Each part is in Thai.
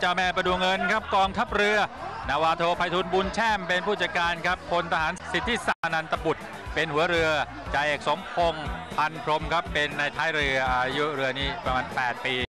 เจ้าแม่ประดูเงินครับกองทัพเรือ นาวาโทไพฑูรย์บุญแช่มเป็นผู้จัดการครับพลทหารสิทธิสานันตบุตร เป็นหัวเรือจ่าเอกสมพงษ์พันพรมครับเป็นนายท้ายเรืออายุเรือนี้ประมาณ 8 ปี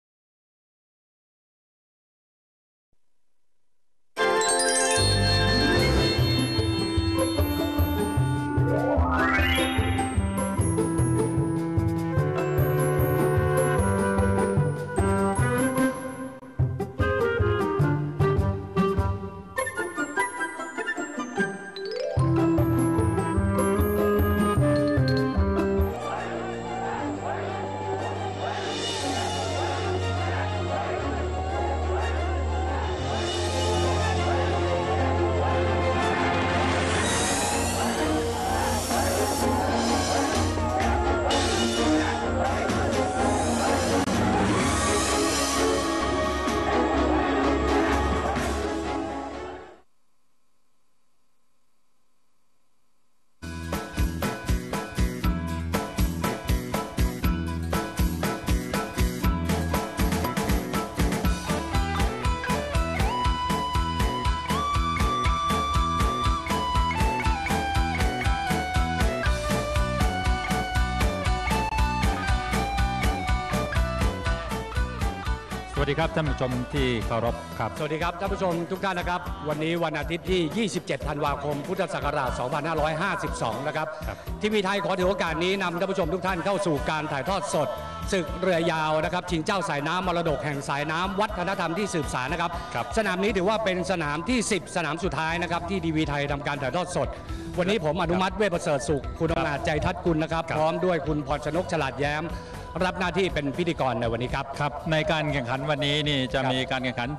ดีครับท่านผู้ชมที่เคารพครับ สวัสดีครับท่านผู้ชมทุกท่านนะครับ วันนี้วันอาทิตย์ที่ 27 ธันวาคม พุทธศักราช 2552 นะครับ ครับ ทีวีไทยขอถือโอกาสนี้นำท่านผู้ชมทุกท่านเข้าสู่การถ่ายทอดสดศึกเรือยาวนะครับชิงเจ้าสายน้ำมรดกแห่งสายน้ำวัฒนธรรมที่สืบสานนะครับ ครับ สนามนี้ถือว่าเป็นสนามที่ 10 สนามสุดท้ายนะครับที่ทีวีไทยทำการถ่ายทอดสด วันนี้ผมอนุมัติเวชประเสริฐสุข คุณอำนาจใจทัดกุลนะครับครับพร้อมด้วยคุณพรชนกฉลาดแย้ม รับหน้าที่เป็นพิธีกรในวันนี้ครับ ครับ ในการแข่งขันวันนี้นี่จะครับมีการแข่งขัน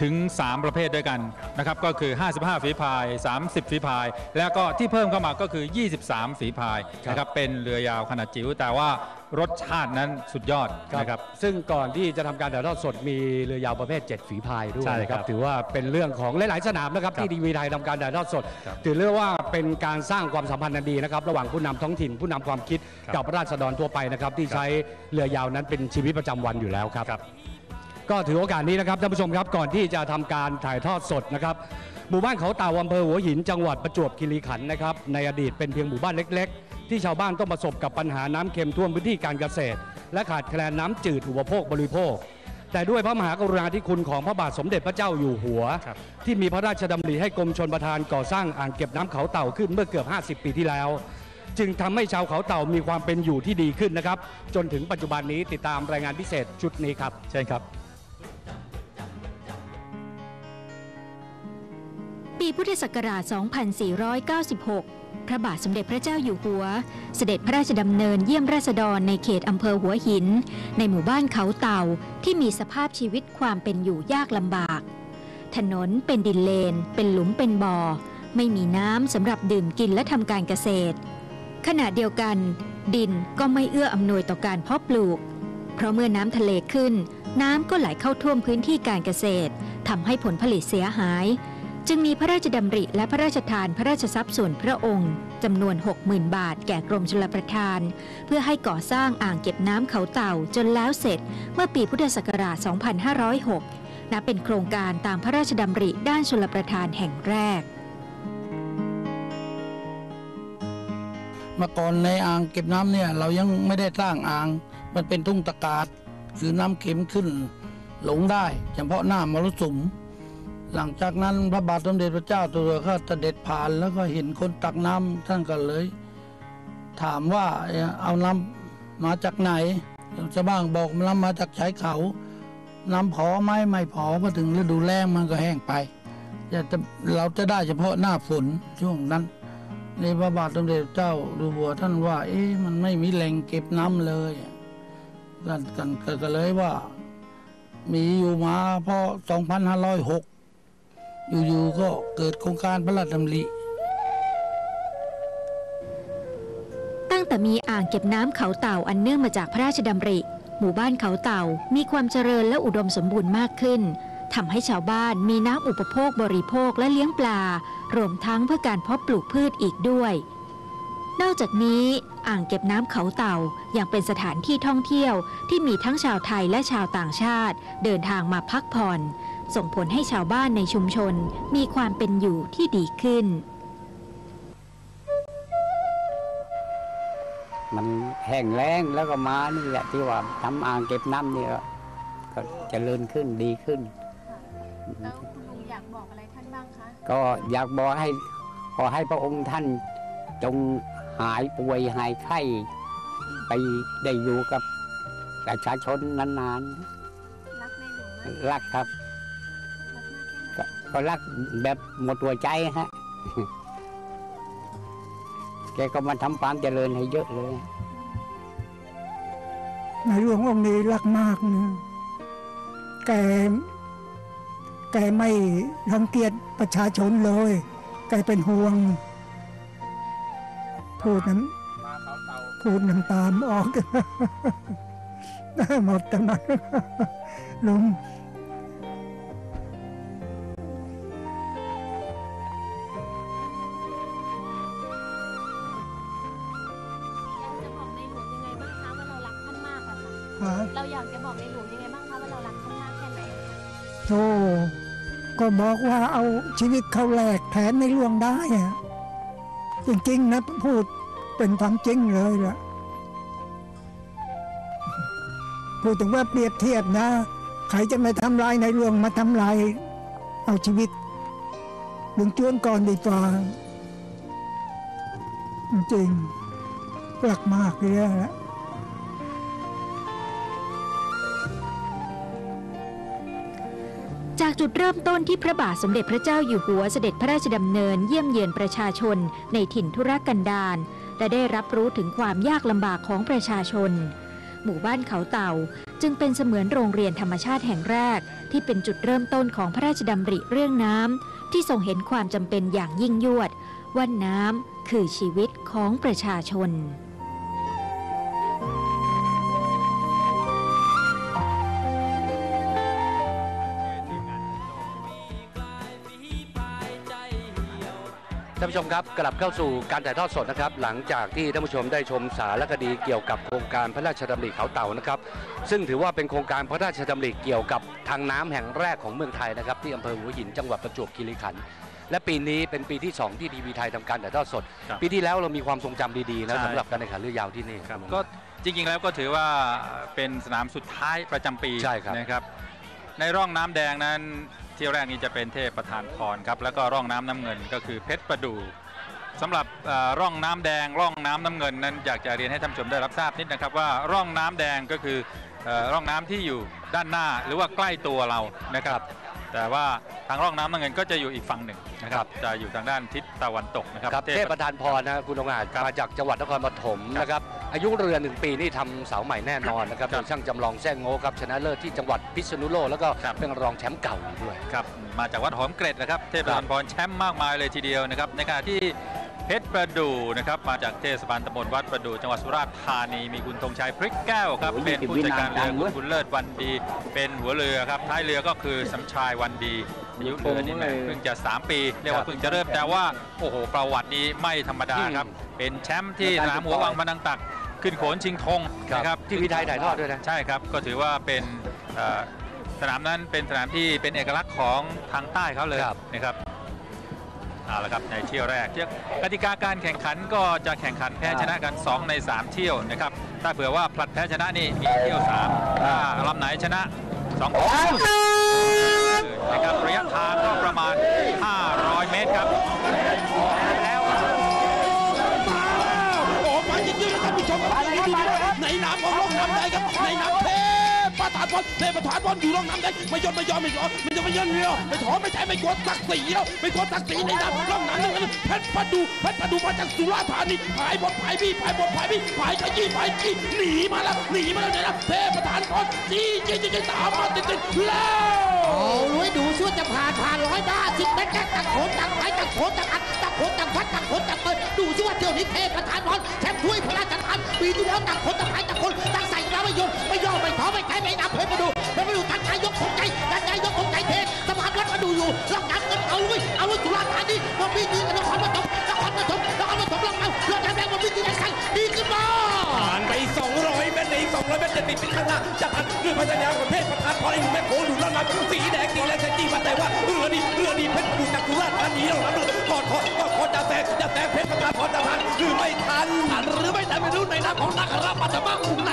ถึง 3 ประเภทด้วยกันนะครับก็คือ 55 ฝีพาย 30 ฝีพาย แล้วก็ที่เพิ่มเข้ามาก็คือ 23 ฝีพายนะครับเป็นเรือยาวขนาดจิ๋วแต่ว่ารสชาตินั้นสุดยอดนะครับซึ่งก่อนที่จะทำการถ่ายทอดสดมีเรือยาวประเภท 7 ฝีพายด้วยใช่นะคครัรับบถือว่าเป็นเรื่องของหลาย ๆ สนามนะครับครับที่ดีวีไทยทำการถ่ายทอดสดครับถือเรียกว่าเป็นการสร้างความสัมพันธ์อันดีนะครับระหว่างผู้นำท้องถิ่น ผู้นำความคิดครับกับราษฎรทั่วไปนะครับที่ใช้เรือยาวนั้นเป็นชีวิตประจำวันอยู่แล้วครับ ก็ถือโอกาสนี้นะครับท่านผู้ชมครับก่อนที่จะทำการถ่ายทอดสดนะครับหมู่บ้านเขาเต่าอำเภอหัวหินจังหวัดประจวบคีรีขันธ์นะครับในอดีตเป็นเพียงหมู่บ้านเล็ก ๆ ที่ชาวบ้านต้องประสบกับปัญหาน้ำเค็มท่วมพื้นที่การเกษตร และขาดแคลนน้ำจืดอุปโภคบริโภค แต่ด้วยพระมหากรุณาธิคุณของพระบาทสมเด็จพระเจ้าอยู่หัวครับที่มีพระราชดำริให้กรมชนประทานก่อสร้างอ่างเก็บน้ำเขาเต่าขึ้นเมื่อเกือบ 50 ปีที่แล้วจึงทำให้ชาวเขาเต่ามีความเป็นอยู่ที่ดีขึ้นนะครับ จนถึงปัจจุบันนี้ติดตามรายงานพิเศษชุดนี้ครับใช่ครับ พุทธศักราช 2496 พระบาทสมเด็จพระเจ้าอยู่หัว เสด็จพระราชดำเนินเยี่ยมราษฎรในเขตอำเภอหัวหิน ในหมู่บ้านเขาเต่าที่มีสภาพชีวิตความเป็นอยู่ยากลำบาก ถนนเป็นดินเลน เป็นหลุมเป็นบ่อ ไม่มีน้ำสำหรับดื่มกินและทำการเกษตร ขณะเดียวกัน ดินก็ไม่เอื้ออำนวยต่อการเพาะปลูก เพราะเมื่อน้ำทะเลขึ้น น้ำก็ไหลเข้าท่วมพื้นที่การเกษตรทำให้ผลผลิตเสียหาย จึงมีพระราชดำริและพระราชทานพระราชทรัพย์ส่วนพระองค์จำนวน 60,000 บาทแก่กรมชลประทาน เพื่อให้ก่อสร้างอ่างเก็บน้ำเขาเต่าจนแล้วเสร็จเมื่อปีพุทธศักราช 2506 นับเป็นโครงการตามพระราชดำริด้านชลประทานแห่งแรกมื่อก่อนในอ่างเก็บน้ำเนี่ยเรายังไม่ได้สร้างอ่าง มันเป็นทุ่งตะกาดคือน้ำเข็มขึ้น หลงได้เฉพาะหน้ามรสุม หลังจากนั้นพระบาทสมเด็จพระเจ้าตัวก็เสด็จผ่านแล้วก็เห็นคนตักน้ำท่านก็เลย ถามว่าเอาน้ำมาจากไหนชาวบ้านบอกน้ำมาจากชายเขา น้ำพอไหมไม่พอพอถึงฤดูแล้งมันก็แห้งไปจะเราจะได้เฉพาะหน้าฝนช่วงนั้นในพระบาทสมเด็จเจ้าดูหัวท่านว่า เอ๊ะมันไม่มีแหล่งเก็บน้ำเลยกันกันก็เลยว่า มีอยู่มาพอ 2506 อยู่ๆก็เกิดโครงการพระราชดำริ ตั้งแต่มีอ่างเก็บน้ำเขาเต่าอันเนื่องมาจากพระราชดำริ หมู่บ้านเขาเต่ามีความเจริญและอุดมสมบูรณ์มากขึ้นทำให้ชาวบ้านมีน้ำอุปโภคบริโภคและเลี้ยงปลา รวมทั้งเพื่อการเพาะปลูกพืชอีกด้วย นอกจากนี้อ่างเก็บน้ำเขาเต่ายังเป็นสถานที่ท่องเที่ยวที่มีทั้งชาวไทยและชาวต่างชาติ เดินทางมาพักผ่อน ส่งผลให้ชาวบ้านในชุมชนมีความเป็นอยู่ที่ดีขึ้น มันแห้งแล้งแล้วก็มานี่แหละที่ว่าทำอ่างเก็บน้ำนี่ก็ก็เจริญขึ้นดีขึ้นแล้วคุณลุงอยากบอกอะไรท่านบ้างคะ ก็อยากบอกให้ขอให้พระองค์ท่านจงหายป่วยหายไข้ ไปได้อยู่กับประชาชนนานรักในหลวงมากๆรักครับรั กมากแค่ไหนก็ก็รักแบบหมดหัวใจฮะ แกก็มาทำความเจริญให้เยอะเลย ในหลวงองค์นี้รักมากนะแก แกไม่รังเกียจประชาชนเลย แกเป็นห่วง พูดน้ำพูดน้ำตามออกหมดแต่นั้นลุง บอกว่าเอาชีวิตเขาแหลกแทนในหลวงได้อะจริงๆนะพูดเป็นความจริงเลยล่ะพูดถึงว่าเปรียบเทียบนะ ใครจะมาทำลายในหลวงมาทำลายเอาชีวิตหลุงจวนก่อนดีกว่าจริงๆรักมากเลยแหละ จากจุดเริ่มต้นที่พระบาทสมเด็จพระเจ้าอยู่หัวเสด็จพระราชดำเนินเยี่ยมเยียนประชาชนในถิ่นธุรกันดารและได้รับรู้ถึงความยากลำบากของประชาชน หมู่บ้านเขาเต่าจึงเป็นเสมือนโรงเรียนธรรมชาติแห่งแรก ที่เป็นจุดเริ่มต้นของพระราชดำริเรื่องน้ำที่ทรงเห็นความจำเป็นอย่างยิ่งยวดว่าน้ำคือชีวิตของประชาชนานผู้ชมครับกลับเข้าสู่การถ่ายทอดสดนะครับ หลังจากที่ท่านผู้ชมได้ชมสารคดีเกี่ยวกับโครงการพระราชดำริเขาเต่านะครับ ซึ่งถือว่าเป็นโครงการพระราชดำริเกี่ยวกับทางน้ำแห่งแรกของเมืองไทยนะครับที่อำเภอหัวหินจังหวัดประจวบคีรีขันธ์และปีนี้เป็นปีที่ 2 ที่ทีวีไทยทำการถ่ายทอดสดครับปีที่แล้วเรามีความทรงจำดีๆนะใช่สำหรับการแข่งขันเรือยาวที่นี่ครับก็จริงๆแล้วก็ถือว่าเป็นสนามสุดท้ายประจำปีใช่ครับนะครับในร่องน้ำแดงนั้น ที่แรกนี้จะเป็นเทพประธานพรครับแล้วก็ร่องน้ำน้ำเงินก็คือเพชรประดูสำหรับร่องน้ำแดงร่องน้ำน้ำเงินนั้นอยากจะเรียนให้ท่านชมได้รับทราบนิดนะครับว่าร่องน้ำแดงก็คือเอ่อร่องน้ำที่อยู่ด้านหน้าหรือว่าใกล้ตัวเรานะครับ แต่ว่าทางร่องน้ำน้ำเงินก็จะอยู่อีกฝั่งหนึ่งนะครับ จะอยู่ทางด้านทิศตะวันตกนะครับครับเทพเทพประธานพรนะครับคุณองค์อาจครับมาจากจังหวัดนครปฐมครับนะครับอายุเรือหนึ่งปีนี่ทำเสาใหม่แน่นอนนะครับครัโดบยช่างจำลองแซ่งโง่ครับชนะเลิศที่จังหวัดพิษณุโลกแล้วก็ครับเป็นรองแชมป์เก่าอีกด้วยครับมาจากวัดหอมเกร็ดนะครับเทพครับบาลพรแชมป์มากมายเลยทีเดียวนะครับในขณะที่ เพชรประดูนะครับมาจากเทศบาลตำบลวัดประดูจังหวัดสุราษฎร์ธานีมีคุณธงชัยพริกแก้วครับโอ้ยเป็นผู้จัดการเรือวินานจังเว้ยคุณเลิศวันดี เป็นหัวเรือครับท้ายเรือก็คือสำชายวันดีอายุเรือนี่แหละเพิ่งจะ 3 ปี เรียกว่าเพิ่งจะเริ่มแต่ว่าโอ้โหประวัตินี้ไม่ธรรมดาครับ เป็นแชมป์ที่สนามหัววังมานังตัก ขึ้นโขนชิงธงนะครับที่วิทยถ่ายทอดด้วยนะใช่ครับก็ถือว่าเป็นเอ่อสนามนั้นเป็นสนามที่เป็นเอกลักษณ์ของทางใต้เขาเลยครับนะครับ เอาละครับในเที่ยวแรกเที่ยวกติกาการแข่งขันก็จะแข่งขันแพ้ชนะกัน 2 ใน 3 เที่ยวนะครับ ถ้าเผื่อว่าผลัดแพ้ชนะนี่มีเที่ยว3ถ้าลำไหนชนะ2คนนะครับระยะทางก็ประมาณ 500 เมตรครับแล้วโอ้มายินดีนะท่านผู้ชมครับยินดีนะครับในนามของร่องน้ำแดงครับในนามเทพประธาน บอลเทพประธานบอลอยู่ร่องน้ำแดงไม่ยอมไม่ยอมไม่ยอมมันจะไม่ยอมเดียวไม่ถอนไม่ใช่ไม่กลัวศักดิ์ศรีแล้วไม่กลัวศักดิ์ศรีในนามร่องน้ำแดงเพชรประดูเพชรประดูมาจากสุราษฎร์ธานีพายบอลพายบี้พายบอลพายบี้พายขยี้พายจี้หนีมาแล้วหนีมาแล้วเนี่ยนะเทพประธานบอลจี้จี้จี้จี้ตามมาติดๆแล้วโอ้ยดูซิว่าจะผ่านผ่านร้อยบ้าสิบเมตรแค่ตักโขนตักไหลตักโขนตักอัดตักโขนตักพัดตักโขนตักเปิดดูซิว่าเที่ยวนี้เทพประธานบอลแชมป์ถ้วยพระราชทานปีที่แล้วตักโขนตักไหลตักโขนตักใส่แล้วไม่ยอมไม่ยอมไม่ท้อไม่ใช้ไม่นับเพชรมาดูเพชรมาดูตักใจยกของใจตักใจยกของใจเทพสภาพรถมาดูอยู่ลำน้ำเงินเอาไว้ยเอาไว้สุราษฎร์ธานีมาบีดีกันครปฐมนครปฐมนครปฐมลำเอาเรือน้ำแดงมาบีดีกันดีขึ้นมาผ่านไป 200 เมตรใน200 เมตรจะติดติดข้างล่างจะพันเรือพญายาวประเภทประธานพอไอ้หนุ่มแม่โขงดูแล้วนะสีแดงดีและจะจี้มาแต่ว่าเรือดีเรือดีเพชรบุญจากสุราษฎร์ธานีแล้วนะดูกอดคอกอดคอจะแตกจะแตกเพชรประธานพรจะพันหรือไม่ทันทันหรือไม่ทันไม่รู้ในน้ำของนาคราปัตตมะใน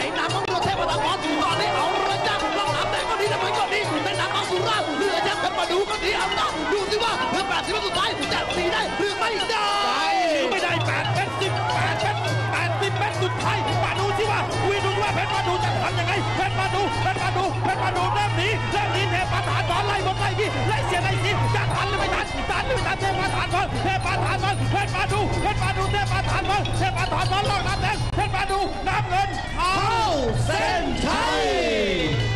เพชรมานูเริ่มนีเริ่มนีเทพประธานบอลไล่บอลไล่พี่ไล่เสียไล่สิจะทันหรือไม่ทันทันหรือไม่ทันเทพประธานบอลเทพประธานบอลเพชรปานูเพชรปานูเทพประธานบอลเทพประธานบอลลองน้ำแดงเพชรปานูน้ำเงินเข้าเส้นชัย